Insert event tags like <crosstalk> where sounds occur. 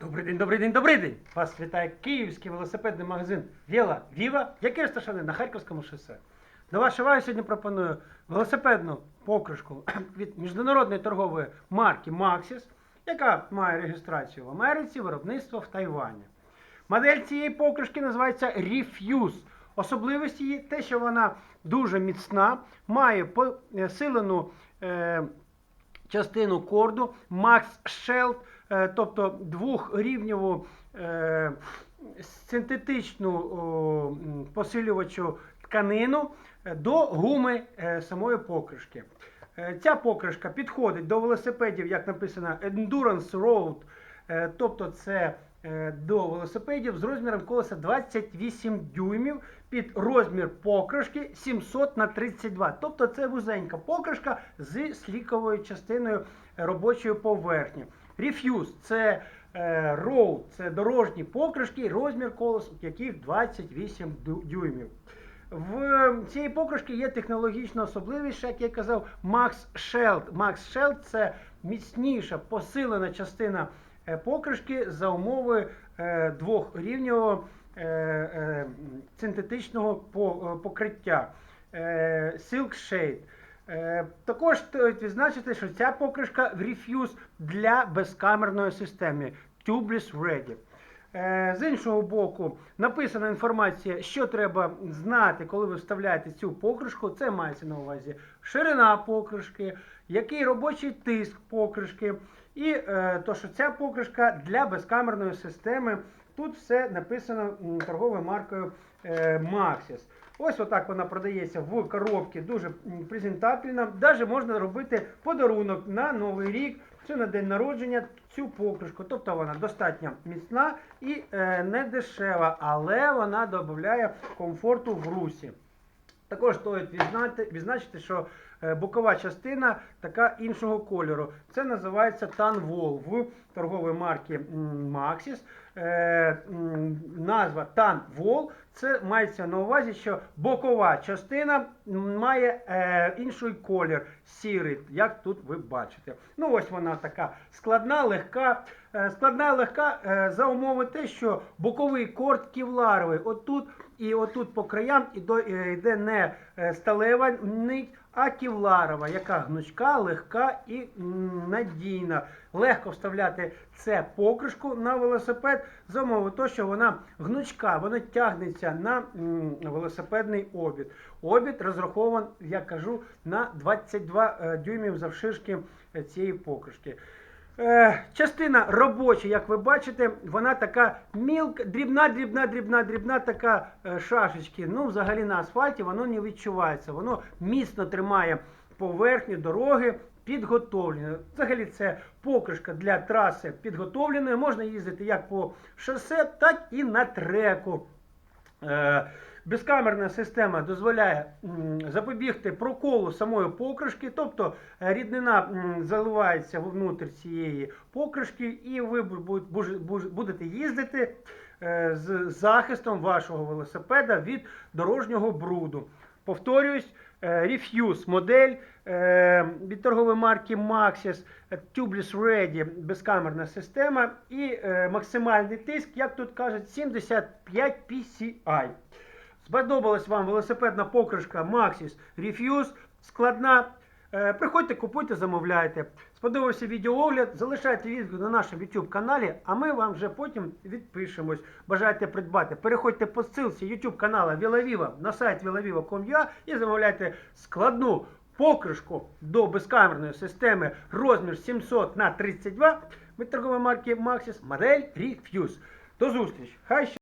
Добрий день, добрий день, добрий день! Вас вітає київський велосипедний магазин Віла Віва, який розташований на Харківському шосе. До вашої уваги сьогодні пропоную велосипедну покришку <clears throat> від міжнародної торгової марки Maxis, яка має реєстрацію в Америці, виробництво в Тайвані. Модель цієї покришки називається Refuse. Особливість її те, що вона дуже міцна, має посилену е, частину корду Max Shell, тобто двохрівневу е, синтетичну посилювачу тканину е, до гуми е, самої покришки. Е, Ця покришка підходить до велосипедів, як написано, Endurance Road, е, тобто це е, до велосипедів з розміром колеса 28 дюймів під розмір покришки 700 на 32. Тобто це вузенька покришка з сліковою частиною робочої поверхні. Refuse це е, це дорожні покришки, розмір колес яких 28 дюймів. В цієї покришки є технологічна особливість, як я казав, Max Sheld. Max Sheld – це міцніша посилена частина е, покришки за умови е, двохрівневого е, синтетичного покриття. Silk Shade. Е, Також стоїть відзначити, що ця покришка в Refuse для безкамерної системи Tubeless Ready. Е, З іншого боку, написана інформація, що треба знати, коли ви вставляєте цю покришку. Це мається на увазі ширина покришки, який робочий тиск покришки, і е, то, що ця покришка для безкамерної системи. Тут все написано торговою маркою е, Maxis. Ось отак вона продається в коробці, дуже презентабельно. Даже можна робити подарунок на Новий рік чи на день народження цю покришку. Тобто вона достатньо міцна і е, не дешева, але вона додає комфорту в русі. Також стоїть відзначити, що е, бокова частина така іншого кольору. Це називається Tanwall в торгової марки м, Maxis. Е, назва Tanwall. Це мається на увазі, що бокова частина має е, інший колір сірий, як тут ви бачите. Ну ось вона така складна, легка. Е, складна, легка е, за умови те, що боковий корд ківларовий. Отут і отут по краям е, йде не сталева нить, а ківларова, яка гнучка, легка і надійна. Легко вставляти це покришку на велосипед за умови того, що вона гнучка, вона тягнеться на велосипедний обід. Обід розрахований, я кажу, на 22 е, дюймів завширшки цієї покришки. Е, частина робоча, як ви бачите, вона така мілка, дрібна, дрібна, дрібна, дрібна така е, шашечки. Ну, взагалі на асфальті воно не відчувається. Воно міцно тримає поверхню дороги. Підготовлено. Взагалі це покришка для траси підготовленої. Можна їздити як по шосе, так і на треку. Безкамерна система дозволяє запобігти проколу самої покришки, тобто е, ріднина заливається внутрь цієї покришки, і ви бу- бу- бу- будете їздити е, з захистом вашого велосипеда від дорожнього бруду. Повторюсь, е, Refuse модель від торгової марки Maxis Tubeless Ready безкамерна система і максимальний тиск, як тут кажуть, 75 PCI. Сподобалась вам велосипедна покришка Maxis Refuse, складна. Е, Приходьте, купуйте, замовляйте. Сподобався відеоогляд, залишайте відгук на нашому YouTube каналі, а ми вам вже потім відпишемось. Бажаєте придбати. Переходьте по ссылці YouTube канала Вілавіва на сайт vilaviva.com.ua і замовляйте складну покришку до безкамерної системи розмір 700 на 32 від торгової марки Maxis модель Refuse. До зустрічі! Хай!